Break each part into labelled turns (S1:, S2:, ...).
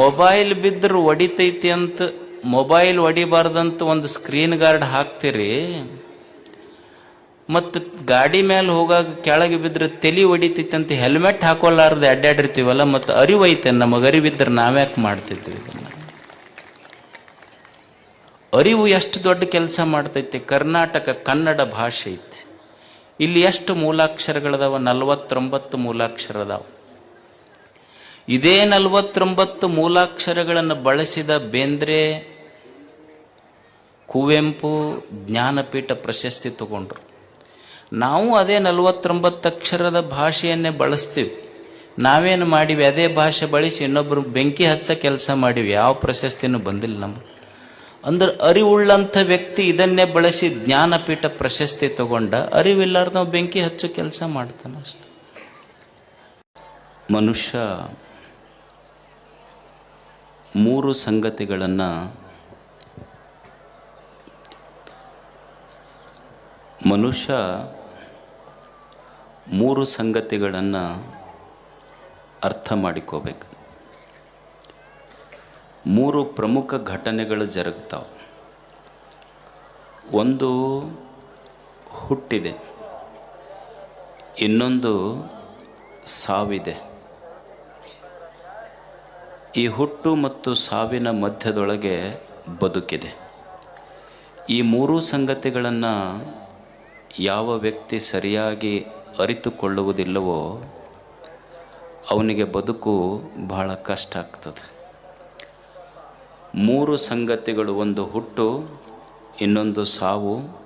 S1: Mobile ಬಿದ್ದರೂ ಒಡಿತೈತಿ ಅಂತ, mobile ಹೊಡಿಬಾರ್ದಂತ ಒಂದು ಸ್ಕ್ರೀನ್ ಗಾರ್ಡ್ ಹಾಕ್ತೀರಿ, ಮತ್ತು ಗಾಡಿ ಮೇಲೆ ಹೋಗಾಗ ಕೆಳಗೆ ಬಿದ್ದರೆ ತಲೆ ಹೊಡಿತೈತಿ ಅಂತ ಹೆಲ್ಮೆಟ್ ಹಾಕೊಳ್ಳಾರ್ದು ಅಡ್ಡಾಡಿರ್ತೀವಲ್ಲ, ಮತ್ತು ಅರಿವೈತೆ, ನಮಗೆ ಅರಿವಿದ್ರೆ ನಾವ್ಯಾಕೆ ಮಾಡ್ತಿದ್ವಿ ಇದನ್ನು. ಅರಿವು ಎಷ್ಟು ದೊಡ್ಡ ಕೆಲಸ ಮಾಡ್ತೈತಿ, ಕರ್ನಾಟಕ ಕನ್ನಡ ಭಾಷೆ ಐತಿ. ಇಲ್ಲಿ ಎಷ್ಟು ಮೂಲಾಕ್ಷರಗಳದಾವ? ನಲವತ್ತೊಂಬತ್ತು ಮೂಲಾಕ್ಷರ ಅದಾವ ಇದೇ ನಲವತ್ತೊಂಬತ್ತು ಮೂಲಾಕ್ಷರಗಳನ್ನು ಬಳಸಿದ ಬೇಂದ್ರೆ ಕುವೆಂಪು ಜ್ಞಾನಪೀಠ ಪ್ರಶಸ್ತಿ ತಗೊಂಡ್ರು. ನಾವು ಅದೇ ನಲವತ್ತೊಂಬತ್ತು ಅಕ್ಷರದ ಭಾಷೆಯನ್ನೇ ಬಳಸ್ತೀವಿ. ನಾವೇನು ಮಾಡಿವಿ? ಅದೇ ಭಾಷೆ ಬಳಸಿ ಇನ್ನೊಬ್ಬರು ಬೆಂಕಿ ಹಚ್ಚ ಕೆಲಸ ಮಾಡಿವಿ. ಯಾವ ಪ್ರಶಸ್ತಿನೂ ಬಂದಿಲ್ಲ ನಮ್ಗೆ. ಅಂದ್ರೆ ಅರಿವುಳ್ಳಂಥ ವ್ಯಕ್ತಿ ಇದನ್ನೇ ಬಳಸಿ ಜ್ಞಾನಪೀಠ ಪ್ರಶಸ್ತಿ ತಗೊಂಡ ನಾವು ಬೆಂಕಿ ಹಚ್ಚೋ ಕೆಲಸ ಮಾಡ್ತಾನೆ ಅಷ್ಟೆ. ಮನುಷ್ಯ ಮೂರು ಸಂಗತಿಗಳನ್ನು ಮನುಷ್ಯ ಮೂರು ಸಂಗತಿಗಳನ್ನು ಅರ್ಥ ಮಾಡಿಕೋಬೇಕು. ಮೂರು ಪ್ರಮುಖ ಘಟನೆಗಳು ಜರುಗ್ತಾವೆ. ಒಂದು ಹುಟ್ಟಿದೆ. ಇನ್ನೊಂದು ಸಾವಿದೆ. ಈ ಹುಟ್ಟು ಮತ್ತು ಸಾವಿನ ಮಧ್ಯದೊಳಗೆ ಬದುಕಿದೆ. ಈ ಮೂರು ಸಂಗತಿಗಳನ್ನು ಯಾವ ವ್ಯಕ್ತಿ ಸರಿಯಾಗಿ ಅರಿತುಕೊಳ್ಳುವುದಿಲ್ಲವೋ ಅವನಿಗೆ ಬದುಕು ಬಹಳ ಕಷ್ಟ ಆಗ್ತದೆ. ಮೂರು ಸಂಗತಿಗಳು, ಒಂದು ಹುಟ್ಟು, ಇನ್ನೊಂದು ಸಾವು.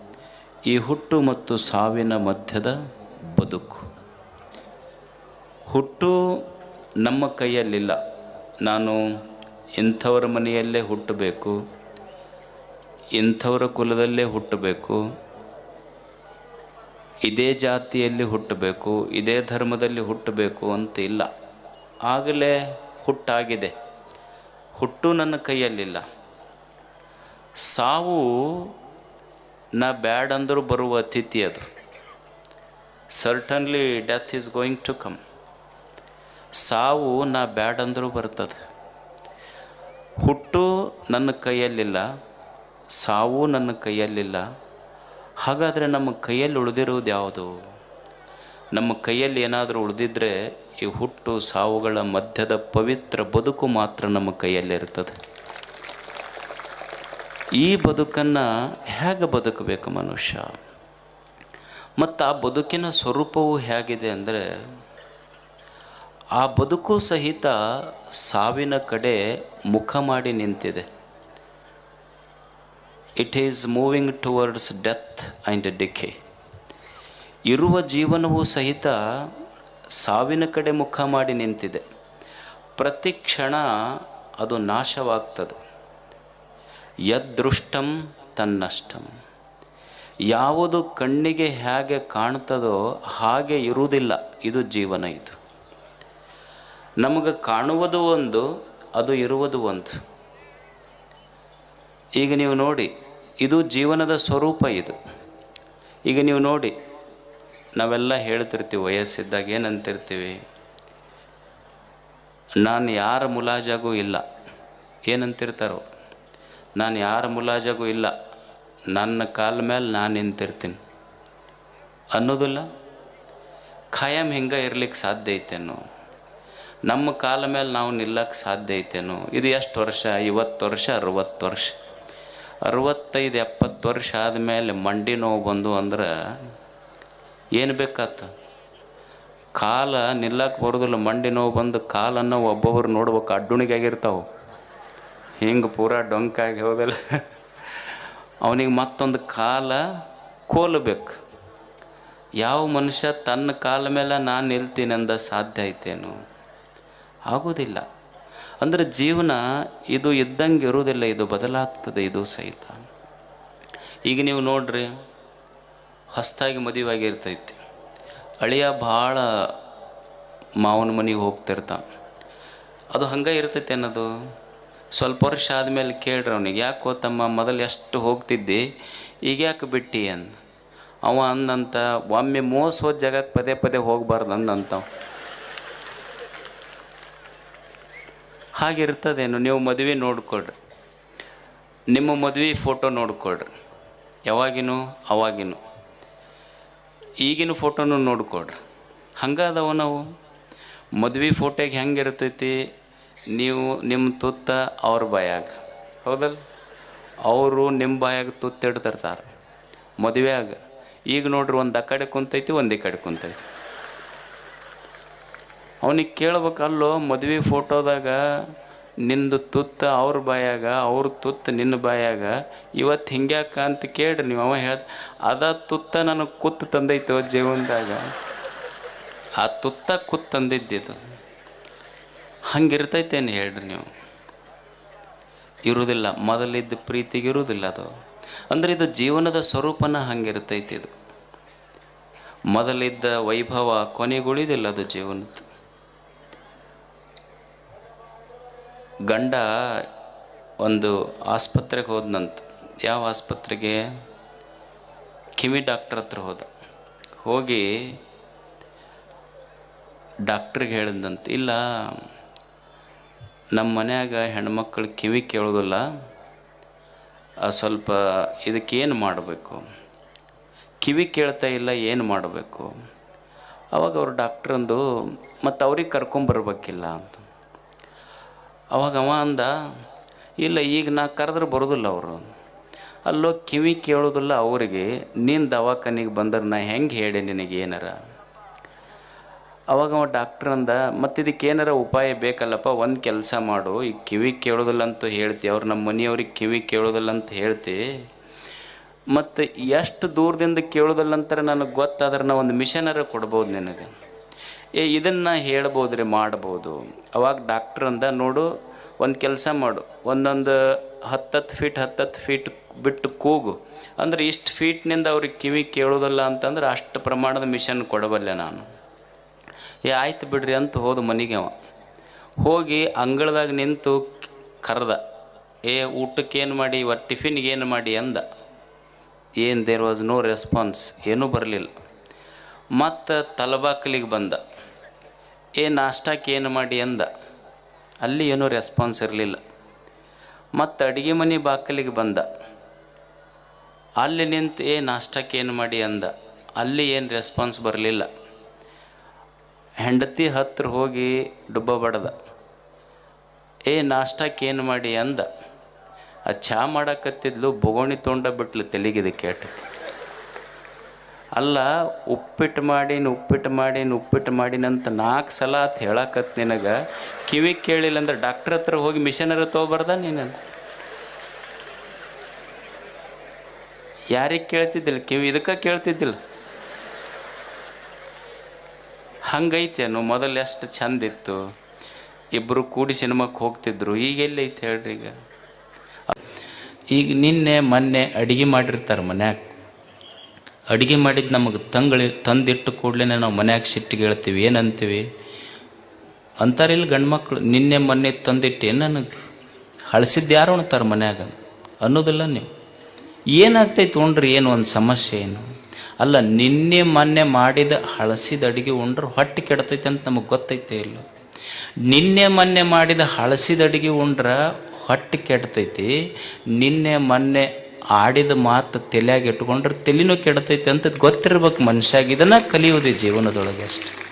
S1: ಈ ಹುಟ್ಟು ಮತ್ತು ಸಾವಿನ ಮಧ್ಯದ ಬದುಕು. ಹುಟ್ಟು ನಮ್ಮ ಕೈಯಲ್ಲಿಲ್ಲ. ನಾನು ಇಂಥವರ ಮನೆಯಲ್ಲೇ ಹುಟ್ಟಬೇಕು, ಇಂಥವರ ಕುಲದಲ್ಲೇ ಹುಟ್ಟಬೇಕು, ಇದೇ ಜಾತಿಯಲ್ಲಿ ಹುಟ್ಟಬೇಕು, ಇದೇ ಧರ್ಮದಲ್ಲಿ ಹುಟ್ಟಬೇಕು ಅಂತ ಇಲ್ಲ. ಆಗಲೇ ಹುಟ್ಟಾಗಿದೆ. ಹುಟ್ಟು ನನ್ನ ಕೈಯಲ್ಲಿಲ್ಲ. ಸಾವು ನಾ ಬ್ಯಾಡ್ ಅಂದರೂ ಬರುವ ಅತಿಥಿ ಅದು. Certainly death is going to come ಸಾವು ನಾ ಬ್ಯಾಡ್ ಅಂದರೂ ಬರ್ತದೆ. ಹುಟ್ಟು ನನ್ನ ಕೈಯಲ್ಲಿಲ್ಲ, ಸಾವು ನನ್ನ ಕೈಯಲ್ಲಿಲ್ಲ. ಹಾಗಾದರೆ ನಮ್ಮ ಕೈಯಲ್ಲಿ ಉಳಿದಿರುವುದು ಯಾವುದು? ನಮ್ಮ ಕೈಯಲ್ಲಿ ಏನಾದರೂ ಉಳಿದಿದ್ದರೆ ಈ ಹುಟ್ಟು ಸಾವುಗಳ ಮಧ್ಯದ ಪವಿತ್ರ ಬದುಕು ಮಾತ್ರ ನಮ್ಮ ಕೈಯಲ್ಲಿರ್ತದೆ ಈ ಬದುಕನ್ನು ಹೇಗೆ ಬದುಕಬೇಕು ಮನುಷ್ಯ? ಮತ್ತು ಆ ಬದುಕಿನ ಸ್ವರೂಪವು ಹೇಗಿದೆ ಅಂದರೆ ಆ ಬದುಕು ಸಹಿತ ಸಾವಿನ ಕಡೆ ಮುಖ ಮಾಡಿ ನಿಂತಿದೆ. It is moving towards death and DK ಇರುವ ಜೀವನವೂ ಸಹಿತ ಸಾವಿನ ಕಡೆ ಮುಖ ಮಾಡಿ ನಿಂತಿದೆ. ಪ್ರತಿ ಕ್ಷಣ ಅದು ನಾಶವಾಗ್ತದೆ. ಯದೃಷ್ಟಂ ತನ್ನಷ್ಟಂ. ಯಾವುದು ಕಣ್ಣಿಗೆ ಹೇಗೆ ಕಾಣ್ತದೋ ಹಾಗೆ ಇರುವುದಿಲ್ಲ. ಇದು ಜೀವನ ಇದು. ನಮಗೆ ಕಾಣುವುದು ಒಂದು, ಅದು ಇರುವುದು ಒಂದು. ಈಗ ನೀವು ನೋಡಿ, ಇದು ಜೀವನದ ಸ್ವರೂಪ ಇದು. ಈಗ ನೀವು ನೋಡಿ, ನಾವೆಲ್ಲ ಹೇಳ್ತಿರ್ತೀವಿ, ವಯಸ್ಸಿದ್ದಾಗ ಏನಂತಿರ್ತೀವಿ. ನಾನು ಯಾರ ಮುಲಾಜಾಗೂ ಇಲ್ಲ. ಏನಂತಿರ್ತಾರೋ. ನಾನು ಯಾರ ಮುಲಾಜಾಗೂ ಇಲ್ಲ. ನನ್ನ ಕಾಲ ಮೇಲೆ ನಾನು ನಿಂತಿರ್ತೀನಿ. ಅನ್ನೋದಿಲ್ಲ. ಖಾಯಂ ಹಿಂಗೆ ಇರಲಿಕ್ಕೆ ಸಾಧ್ಯ ಐತೇನೋ ನಮ್ಮ ಕಾಲ ಮೇಲೆ ನಾವು ನಿಲ್ಲಕ್ಕೆ ಸಾಧ್ಯ ಐತೇನೋ? ಇದು ಎಷ್ಟು ವರ್ಷ? ಐವತ್ತು ವರ್ಷ, ಅರುವತ್ತು ವರ್ಷ? ಅರವತ್ತೈದು, ಎಪ್ಪತ್ತು ವರ್ಷ ಆದಮೇಲೆ ಮಂಡಿ ನೋವು ಬಂದು ಅಂದ್ರೆ ಏನು ಬೇಕಾತ? ಕಾಲ ನಿಲ್ಲಕ್ಕೆ ಬರೋದಿಲ್ಲ. ಮಂಡಿ ನೋವು ಬಂದು ಕಾಲನ್ನು ಒಬ್ಬೊಬ್ಬರು ನೋಡ್ಬೇಕು. ಅಡ್ಡುಣಿಗಾಗಿರ್ತಾವೆ ಹಿಂಗೆ ಪೂರ ಡೊಂಕಾಗಿ ಹೋದಲ್ಲ. ಅವನಿಗೆ ಮತ್ತೊಂದು ಕಾಲ ಕೋಲ್ಬೇಕು. ಯಾವ ಮನುಷ್ಯ ತನ್ನ ಕಾಲ ಮೇಲೆ ನಾನು ನಿಲ್ತೀನಿ ಅಂದ ಸಾಧ್ಯ ಐತೇನು? ಆಗೋದಿಲ್ಲ ಅಂದರೆ ಜೀವನ ಇದು ಇದ್ದಂಗೆ ಇರುವುದಿಲ್ಲ, ಇದು ಬದಲಾಗ್ತದೆ, ಇದು ಸಹಿತ. ಈಗ ನೀವು ನೋಡ್ರಿ, ಹೊಸ್ತಾಗಿ ಮದುವೆ ಇರ್ತೈತಿ. ಅಳಿಯ ಭಾಳ ಮಾವನ ಮನೆಗೆ ಹೋಗ್ತಿರ್ತಾನೆ ಅದು ಹಂಗೆ ಇರ್ತೈತಿ ಅನ್ನೋದು. ಸ್ವಲ್ಪ ವರ್ಷ ಆದಮೇಲೆ ಕೇಳ್ರಿ ಅವನಿಗೆ, ಯಾಕೋ ತಮ್ಮ ಮೊದಲು ಎಷ್ಟು ಹೋಗ್ತಿದ್ದಿ, ಈಗ ಯಾಕೆ ಬಿಟ್ಟಿ? ಅಂದ. ಅವ ಅಂದಂತ, ಒಮ್ಮೆ ಮೋಸ ಹೋದ ಜಾಗಕ್ಕೆ ಪದೇ ಪದೇ ಹೋಗ್ಬಾರ್ದು ಅಂದಂತ ಹಾಗಿರ್ತದೇನು? ನೀವು ಮದುವೆ ನೋಡ್ಕೊಳ್ರಿ. ನಿಮ್ಮ ಮದುವೆ ಫೋಟೋ ನೋಡ್ಕೊಳ್ರಿ. ಯಾವಾಗಿನೂ? ಅವಾಗಿನೂ. ಈಗಿನ ಫೋಟೋನು ನೋಡ್ಕೊಳ್ರಿ. ಹಂಗದವ ನಾವು. ಮದುವೆ ಫೋಟೋಗೆ ಹೆಂಗೆ ಇರ್ತೈತಿ ನೀವು ನಿಮ್ಮ ತುತ್ತ ಅವ್ರ ಬಾಯಾಗ. ಹೌದಲ್ಲ ಅವರು ನಿಮ್ಮ ಬಾಯಾಗ ತುತ್ತಿಡ್ತಿರ್ತಾರೆ ಮದುವೆಯಾಗ. ಈಗ ನೋಡ್ರಿ ಒಂದು ಆ ಕಡೆ ಕುಂತೈತಿ, ಒಂದು ಕಡೆ ಕುಂತೈತಿ. ಅವನಿಗೆ ಕೇಳ್ಬೇಕಲ್ಲೋ ಮದುವೆ ಫೋಟೋದಾಗ, ನಿಂದು ತುತ್ತ ಅವ್ರ ಬಾಯಾಗ, ಅವ್ರ ತುತ್ತ ನಿನ್ನ ಬಾಯಾಗ ಇವತ್ತು ಹಿಂಗ್ಯಾಕ ಅಂತ ಕೇಳ್ರಿ ನೀವು. ಅವ ಹೇಳ್ದ, ಅದ ತುತ್ತ ನನಗೆ ಕುತ್ತು ತಂದೈತೋ ಜೀವನದಾಗ? ಆ ತುತ್ತ ಕುತ್ತು ತಂದಿದ್ದಿದು. ಹಂಗಿರ್ತೈತೇನು ಹೇಳ್ರಿ ನೀವು? ಇರುವುದಿಲ್ಲ ಮೊದಲಿದ್ದ ಪ್ರೀತಿಗೆ ಇರುವುದಿಲ್ಲ ಅದು. ಅಂದರೆ ಇದು ಜೀವನದ ಸ್ವರೂಪನ ಹಂಗಿರ್ತೈತಿ ಇದು ಮೊದಲಿದ್ದ ವೈಭವ ಕೊನೆಗುಳಿದಿಲ್ಲ ಅದು ಜೀವನದ್ದು ಗಂಡ ಒಂದು ಆಸ್ಪತ್ರೆಗೆ ಹೋದ್ನಂತ. ಯಾವ ಆಸ್ಪತ್ರೆಗೆ? ಕಿವಿ ಡಾಕ್ಟರ್ ಹತ್ರ ಹೋದ. ಹೋಗಿ ಡಾಕ್ಟ್ರಿಗೆ ಹೇಳಿದಂತ ಇಲ್ಲ, ನಮ್ಮ ಮನ್ಯಾಗ ಹೆಣ್ಮಕ್ಳು ಕಿವಿ ಕೇಳೋದಿಲ್ಲ. ಸ್ವಲ್ಪ ಇದಕ್ಕೇನು ಮಾಡಬೇಕು? ಕಿವಿ ಕೇಳ್ತಾ ಇಲ್ಲ, ಏನು ಮಾಡಬೇಕು? ಅವಾಗ ಅವ್ರು ಡಾಕ್ಟ್ರಂದು ಮತ್ತು ಅವ್ರಿಗೆ ಕರ್ಕೊಂಬರ್ಬೇಕಿಲ್ಲ ಅಂತ. ಅವಾಗ ಅವ ಅಂದ, ಇಲ್ಲ, ಈಗ ನಾ ಕರೆದ್ರೆ ಬರೋದಿಲ್ಲ ಅವರು. ಅಲ್ಲೋ ಕಿವಿ ಕೇಳೋದಿಲ್ಲ ಅವರಿಗೆ, ನೀನು ದವಾಖಾನಿಗೆ ಬಂದ್ರೆ ನಾ ಹೆಂಗೆ ಹೇಳಿ ನಿನಗೆ ಏನಾರ? ಅವಾಗ ಅವ ಡಾಕ್ಟ್ರ್ ಅಂದ ಮತ್ತು ಇದಕ್ಕೆ ಏನಾರ ಉಪಾಯ ಬೇಕಲ್ಲಪ್ಪ, ಒಂದು ಕೆಲಸ ಮಾಡು, ಈಗ ಕಿವಿ ಕೇಳೋದಿಲ್ಲ ಅಂತ ಹೇಳ್ತಿ, ಅವ್ರು ನಮ್ಮ ಮನೆಯವ್ರಿಗೆ ಕಿವಿ ಕೇಳೋದಿಲ್ಲ ಅಂತ ಹೇಳ್ತಿ, ಮತ್ತು ಎಷ್ಟು ದೂರದಿಂದ ಕೇಳೋದಿಲ್ಲ ಅಂತಾರೆ ನನಗೆ ಗೊತ್ತಾದ್ರೆ ನಾ ಒಂದು ಮಿಷನರ ಕೊಡ್ಬೋದು ನಿನಗೆ. ಏ, ಇದನ್ನು ಹೇಳ್ಬೋದು ರೀ ಮಾಡ್ಬೋದು. ಅವಾಗ ಡಾಕ್ಟ್ರ್ ಅಂದ, ನೋಡು, ಒಂದು ಕೆಲಸ ಮಾಡು. ಒಂದೊಂದು ಹತ್ತತ್ತು ಫೀಟ್ ಹತ್ತತ್ತು ಫೀಟ್ ಬಿಟ್ಟು ಕೂಗು. ಅಂದ್ರೆ ಇಷ್ಟು ಫೀಟ್ನಿಂದ ಅವ್ರಿಗೆ ಕಿವಿ ಕೇಳೋದಲ್ಲ ಅಂತಂದ್ರೆ ಅಷ್ಟು ಪ್ರಮಾಣದ ಮಿಷನ್ ಕೊಡಬಲ್ಲೆ ನಾನು. ಏ, ಆಯ್ತು ಬಿಡ್ರಿ ಅಂತ ಹೋದ ಮನೆಗೆ ಅವ. ಹೋಗಿ ಅಂಗಳದಾಗ ನಿಂತು ಕರೆದ. ಏ, ಊಟಕ್ಕೆ ಏನು ಮಾಡಿ ಇವತ್ತು ಟಿಫಿನ್ಗೆ ಏನು ಮಾಡಿ ಅಂದ. ಏನು ದೇರ್ ವಾಸ್ ನೋ ರೆಸ್ಪಾನ್ಸ್ ಏನೂ ಬರಲಿಲ್ಲ. ಮತ್ತು ತಲಬಾಕಲಿಗೆ ಬಂದ. ಏ ನಾಷ್ಟಕ್ಕೆ ಏನು ಮಾಡಿ? ಅಂದ. ಅಲ್ಲಿ ಏನೂ ರೆಸ್ಪಾನ್ಸ್ ಇರಲಿಲ್ಲ. ಮತ್ತು ಅಡುಗೆ ಮನೆ ಬಾಕಲಿಗೆ ಬಂದ. ಅಲ್ಲಿ ನಿಂತು, ಏ ನಾಷ್ಟಕ್ಕೆ ಏನು ಮಾಡಿ? ಅಂದ. ಅಲ್ಲಿ ಏನು ರೆಸ್ಪಾನ್ಸ್ ಬರಲಿಲ್ಲ. ಹೆಂಡತಿ ಹತ್ತಿರ ಹೋಗಿ ಡುಬ್ಬ ಬಡ್ದ. ಏ ನಾಷ್ಟಕ್ಕೆ ಏನು ಮಾಡಿ? ಅಂದ. ಆ ಚಹಾ ಮಾಡಕತ್ತಿದ್ಲು, ಬೊಗೋಣಿ ತೊಂಡ ಬಿಟ್ಲು, ತೆಲಿಗಿದೆ ಕೇಟ ಅಲ್ಲ ಉಪ್ಪಿಟ್ಟು ಮಾಡೀನಿ ಉಪ್ಪಿಟ್ಟು ಮಾಡೀನಿ ಉಪ್ಪಿಟ್ಟು ಅಂತ ನಾಲ್ಕು ಸಲ ಅಂತ ಹೇಳಕತ್ ನಿನಗೆ. ಕಿವಿ ಕೇಳಿಲ್ಲ ಅಂದ್ರೆ ಡಾಕ್ಟ್ರ್ ಹತ್ರ ಹೋಗಿ ಮಿಷನರ ತೊಗೊಬಾರ್ದ ನೀನು? ಯಾರಿಗೆ ಕೇಳ್ತಿದ್ದಿಲ್ಲ? ಕಿವಿ ಇದಕ್ಕೆ ಕೇಳ್ತಿದ್ದಿಲ್ಲ? ಹಂಗೈತೇನು ಮೊದಲು ಎಷ್ಟು ಚಂದಿತ್ತು ಇಬ್ಬರು ಕೂಡಿ ಸಿನಿಮಾಕ್ಕೆ ಹೋಗ್ತಿದ್ರು. ಈಗ ಎಲ್ಲಿ ಐತೆ ಹೇಳ್ರಿ ಈಗ? ಈಗ ನಿನ್ನೆ ಮೊನ್ನೆ ಅಡುಗೆ ಮಾಡಿರ್ತಾರೆ ಮನ್ಯಾಗ. ಅಡುಗೆ ಮಾಡಿದ್ದು ನಮಗೆ ತಂಗಳಿ, ತಂದಿಟ್ಟು ಕೂಡಲೇ ನಾವು ಮನ್ಯಾಗ ಸಿಟ್ಟಿಗೆ ಹೇಳ್ತೀವಿ, ಏನಂತೀವಿ? ಅಂತಾರಿಲ್ಲ ಗಂಡ್ಮಕ್ಳು, ನಿನ್ನೆ ಮೊನ್ನೆ ತಂದಿಟ್ಟು ನನಗೆ ಹಳಸಿದ್ದು ಯಾರು ಉಣ್ತಾರೆ ಮನ್ಯಾಗ? ಅನ್ನೋದಿಲ್ಲ ನೀವು. ಏನಾಗ್ತೈತೆ ಉಣ್ರಿ ಏನು ಒಂದು ಸಮಸ್ಯೆ ಏನು? ಅಲ್ಲ, ನಿನ್ನೆ ಮೊನ್ನೆ ಮಾಡಿದ ಹಳಸಿದ ಅಡುಗೆ ಉಂಡ್ರೆ ಹೊಟ್ಟೆ ಕೆಡ್ತೈತೆ ಅಂತ ನಮಗೆ ಗೊತ್ತೈತೆ ಇಲ್ಲ. ನಿನ್ನೆ ಮೊನ್ನೆ ಮಾಡಿದ ಹಳಸಿದ ಅಡುಗೆ ಉಂಡ್ರೆ ಹೊಟ್ಟೆ ಕೆಡ್ತೈತಿ, ನಿನ್ನೆ ಮೊನ್ನೆ ಆಡಿದ ಮಾತು ತಲೆಯಾಗಿ ಇಟ್ಕೊಂಡ್ರೆ ತಲೆನೂ ಕೆಡ್ತೈತೆ ಅಂತ ಗೊತ್ತಿರ್ಬೇಕು ಮನುಷ್ಯಾಗ. ಇದನ್ನ ಕಲಿಯೋದು ಜೀವನದೊಳಗೆ ಅಷ್ಟೆ.